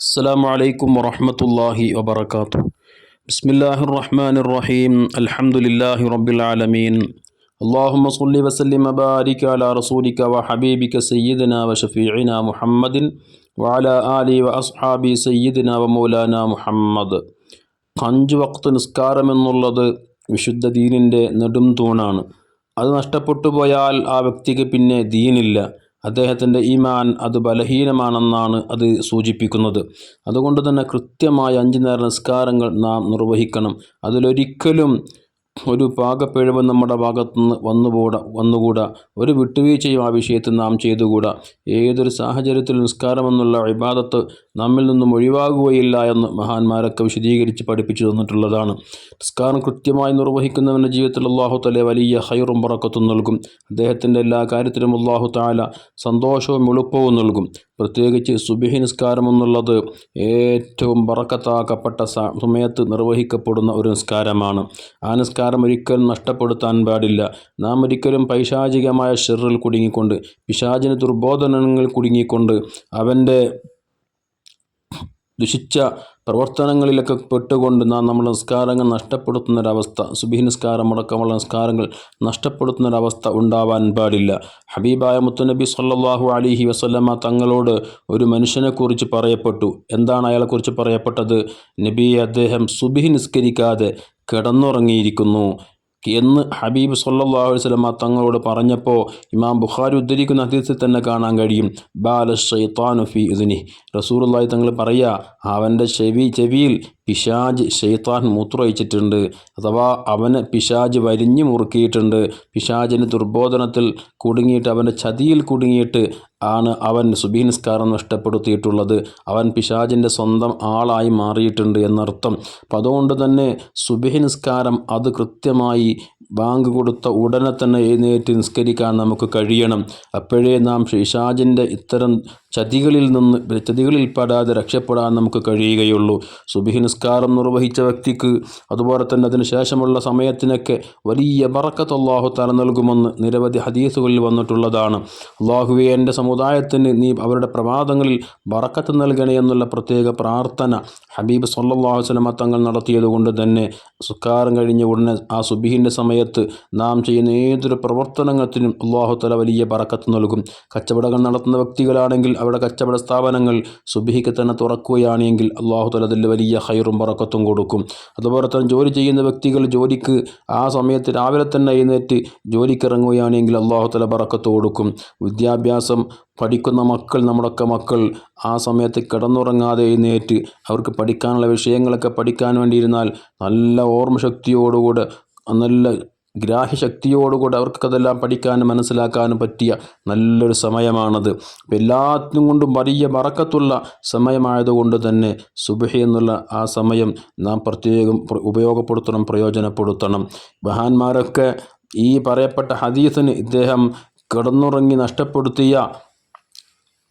السلام عليكم ورحمة الله وبركاته بسم الله الرحمن الرحيم الحمد لله رب العالمين اللهم صل وسلم وبارك على رسولك وحبيبك سيدنا وشفيعنا محمد وعلى آله وأصحابه سيدنا ومولانا محمد അഞ്ച് വക്ത് നിസ്കാരമെന്നുള്ളത് വിശുദ്ധ ദീനിൻ്റെ നെടും തൂണാണ് അത് നഷ്ടപ്പെട്ടു പോയാൽ ആ വ്യക്തിക്ക് പിന്നെ ദീനില്ല അദ്ദേഹത്തിന്റെ ഈമാൻ അത് ബലഹീനമാണെന്നാണ് അത് സൂചിപ്പിക്കുന്നത്. അതുകൊണ്ട് തന്നെ കൃത്യമായ അഞ്ച് നേര നിസ്കാരങ്ങൾ നാം നിർവഹിക്കണം. അതിലൊരിക്കലും ഒരു പാകപ്പിഴവ് നമ്മുടെ ഭാഗത്തുനിന്ന് വന്നുകൂടാ വന്നുകൂടാ. ഒരു വിട്ടുവീഴ്ചയും ആ വിഷയത്തിൽ നാം ചെയ്തുകൂടാ. ഏതൊരു സാഹചര്യത്തിൽ നിസ്കാരമെന്നുള്ള വിവാദത്ത് നമ്മിൽ നിന്നും ഒഴിവാകുകയില്ല എന്ന് മഹാന്മാരൊക്കെ വിശദീകരിച്ച് പഠിപ്പിച്ചു തന്നിട്ടുള്ളതാണ്. നിസ്കാരം കൃത്യമായി നിർവഹിക്കുന്നവന്റെ ജീവിതത്തിൽ അള്ളാഹു തല വലിയ ഹൈറും പറക്കത്തും നൽകും. അദ്ദേഹത്തിന്റെ എല്ലാ കാര്യത്തിലും അള്ളാഹു താല സന്തോഷവും എളുപ്പവും നൽകും. പ്രത്യേകിച്ച് സുബിഹി നിസ്കാരം എന്നുള്ളത് ഏറ്റവും പറക്കത്താക്കപ്പെട്ട സമയത്ത് നിർവഹിക്കപ്പെടുന്ന ഒരു നിസ്കാരമാണ്. ആ നിസ്കാരം ഒരിക്കലും നഷ്ടപ്പെടുത്താൻ പാടില്ല. നാം ഒരിക്കലും പൈശാചികമായ ഷെറിൽ കുടുങ്ങിക്കൊണ്ട് പിശാചിന് ദുർബോധനങ്ങൾ കുടുങ്ങിക്കൊണ്ട് അവന്റെ ദുഷിച്ച പ്രവർത്തനങ്ങളിലൊക്കെ പെട്ടുകൊണ്ട് നാം നമ്മുടെ നിസ്കാരങ്ങൾ നഷ്ടപ്പെടുത്തുന്നൊരവസ്ഥ സുബിഹി നിസ്കാരം അടക്കമുള്ള നിസ്കാരങ്ങൾ നഷ്ടപ്പെടുത്തുന്നൊരവസ്ഥ ഉണ്ടാവാൻ പാടില്ല. ഹബീബായ മുത്തുനബി സല്ലാഹു അലിഹി വസ്ലമ തങ്ങളോട് ഒരു മനുഷ്യനെക്കുറിച്ച് പറയപ്പെട്ടു. എന്താണ് അയാളെക്കുറിച്ച് പറയപ്പെട്ടത്? നബി അദ്ദേഹം സുബിഹി നിസ്കരിക്കാതെ കിടന്നുറങ്ങിയിരിക്കുന്നു. എന്ന് ഹബീബ് സല്ലാഹു വസ്ലമ തങ്ങളോട് പറഞ്ഞപ്പോൾ ഇമാം ബുഖാരി ഉദ്ധരിക്കുന്ന ഹദീസിൽ തന്നെ കാണാൻ കഴിയും. ബാല ഷെയ്ത്താനുഫി ഇതിനി റസൂറുല്ലായി തങ്ങൾ പറയുക അവന്റെ ചെവി ചെവിയിൽ പിശാജ് ഷെയ്ത്താൻ മൂത്രമൊഴിച്ചിട്ടുണ്ട്. അഥവാ അവന് പിശാജ് വരിഞ്ഞു മുറുക്കിയിട്ടുണ്ട്. പിശാജിന് ദുർബോധനത്തിൽ കുടുങ്ങിയിട്ട് അവന്റെ ചതിയിൽ കുടുങ്ങിയിട്ട് ആണ് അവൻ സുബീ നിസ്കാരം നഷ്ടപ്പെടുത്തിയിട്ടുള്ളത്. അവൻ പിശാജിന്റെ സ്വന്തം ആളായി മാറിയിട്ടുണ്ട് എന്നർത്ഥം. അപ്പം അതുകൊണ്ട് തന്നെ സുബഹി അത് കൃത്യമായി ബാങ്ക് കൊടുത്ത ഉടനെ തന്നെ എഴുന്നേറ്റ് നിസ്കരിക്കാൻ നമുക്ക് കഴിയണം. അപ്പോഴേ നാം പിശാജിന്റെ ഇത്തരം ചതികളിൽ നിന്ന് ചതികളിൽ പെടാതെ രക്ഷപ്പെടാൻ നമുക്ക് കഴിയുകയുള്ളൂ. സുബിഹി നിസ്കാരം നിർവഹിച്ച വ്യക്തിക്ക് അതുപോലെ തന്നെ അതിന് ശേഷമുള്ള സമയത്തിനൊക്കെ വലിയ ബറക്കത്ത് അള്ളാഹു തല നൽകുമെന്ന് നിരവധി ഹദീസുകളിൽ വന്നിട്ടുള്ളതാണ്. അള്ളാഹുവെ എന്റെ സമുദായത്തിന് നീ അവരുടെ പ്രമാദങ്ങളിൽ ബറക്കത്ത് നൽകണേ എന്നുള്ള പ്രത്യേക പ്രാർത്ഥന ഹബീബ് സല്ലാഹു സ്വലമ തങ്ങൾ നടത്തിയതുകൊണ്ട് തന്നെ സുക്കാരം കഴിഞ്ഞ ഉടനെ ആ സുബിഹിന്റെ സമയത്ത് നാം ചെയ്യുന്ന ഏതൊരു പ്രവർത്തനത്തിനും അള്ളാഹു തല വലിയ ബറക്കത്ത് നൽകും. കച്ചവടങ്ങൾ നടത്തുന്ന വ്യക്തികളാണെങ്കിൽ അവരുടെ കച്ചവട സ്ഥാപനങ്ങൾ സുബിഹിക്ക് തന്നെ തുറക്കുകയാണെങ്കിൽ അള്ളാഹു തല അതിൽ വലിയ ഹൈറും പറക്കത്തും കൊടുക്കും. അതുപോലെ തന്നെ ജോലി ചെയ്യുന്ന വ്യക്തികൾ ജോലിക്ക് ആ സമയത്ത് രാവിലെ തന്നെ എഴുന്നേറ്റ് ജോലിക്ക് ഇറങ്ങുകയാണെങ്കിൽ അള്ളാഹു തല പറക്കത്ത് കൊടുക്കും. വിദ്യാഭ്യാസം പഠിക്കുന്ന മക്കൾ നമ്മുടെയൊക്കെ മക്കൾ ആ സമയത്ത് കിടന്നുറങ്ങാതെ എഴുന്നേറ്റ് അവർക്ക് പഠിക്കാനുള്ള വിഷയങ്ങളൊക്കെ പഠിക്കാൻ വേണ്ടിയിരുന്നാൽ നല്ല ഓർമ്മശക്തിയോടുകൂടെ നല്ല ഗ്രാഹ്യശക്തിയോടുകൂടി അവർക്കതെല്ലാം പഠിക്കാനും മനസ്സിലാക്കാനും പറ്റിയ നല്ലൊരു സമയമാണത്. എല്ലാത്തിനും കൊണ്ടും വലിയ മറക്കത്തുള്ള സമയമായതുകൊണ്ട് തന്നെ സുബഹി എന്നുള്ള ആ സമയം നാം പ്രത്യേകം ഉപയോഗപ്പെടുത്തണം പ്രയോജനപ്പെടുത്തണം. മഹാന്മാരൊക്കെ ഈ പറയപ്പെട്ട ഹദീസിന് ഇദ്ദേഹം കിടന്നുറങ്ങി നഷ്ടപ്പെടുത്തിയ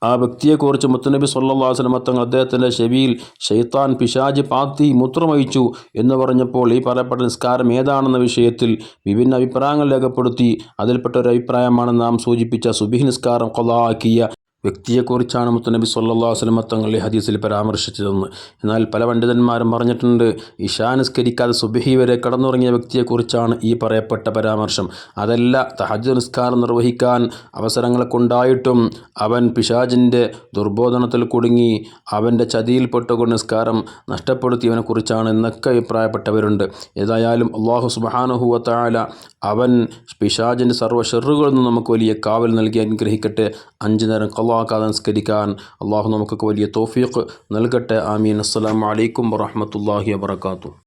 ആ വ്യക്തിയെക്കുറിച്ച് മുത്തനബി സല്ലാസ്ലമ തങ്ങൾ അദ്ദേഹത്തിന്റെ ചെവിയിൽ ഷെയ്ത്താൻ പിശാജ് പാത്തി മൂത്രമയിച്ചു എന്ന് പറഞ്ഞപ്പോൾ ഈ പറയപ്പെട്ട നിസ്കാരം ഏതാണെന്ന വിഷയത്തിൽ വിഭിന്ന അഭിപ്രായങ്ങൾ രേഖപ്പെടുത്തി. അതിൽപ്പെട്ട ഒരു അഭിപ്രായമാണ് നാം സൂചിപ്പിച്ച സുബിഹ് നിസ്കാരം കൊലാക്കിയ വ്യക്തിയെക്കുറിച്ചാണ് മുത്തനബി സല്ലാ വസ്ലമ തങ്ങൾ ഈ ഹദീസിൽ പരാമർശിച്ചതെന്ന്. എന്നാൽ പല പണ്ഡിതന്മാരും പറഞ്ഞിട്ടുണ്ട് ഇഷാ നിസ്കരിക്കാതെ സുബഹി വരെ കടന്നുറങ്ങിയ വ്യക്തിയെക്കുറിച്ചാണ് ഈ പറയപ്പെട്ട പരാമർശം. അതല്ല തഹജ് നിസ്കാരം നിർവഹിക്കാൻ അവസരങ്ങളൊക്കെ ഉണ്ടായിട്ടും അവൻ പിശാജിന്റെ ദുർബോധനത്തിൽ കുടുങ്ങി അവന്റെ ചതിയിൽപ്പെട്ടുകൊണ്ട് നിസ്കാരം നഷ്ടപ്പെടുത്തിയവനെക്കുറിച്ചാണ് എന്നൊക്കെ അഭിപ്രായപ്പെട്ടവരുണ്ട്. ഏതായാലും അള്ളാഹു സുബാനുഹുവത്തായ അവൻ പിശാജിന്റെ സർവ ഷെറുകളിൽ നിന്നും നമുക്ക് വലിയ കാവൽ നൽകി അനുഗ്രഹിക്കട്ടെ. അഞ്ചു നേരം കള്ളാക്കാതെ നിസ്കരിക്കാൻ അള്ളാഹു നമുക്കൊക്കെ വലിയ തോഫീഖ് നൽകട്ടെ. ആമീൻ. അസ്സലാമലൈക്കും വറഹമത്തല്ലാഹി വാത്തു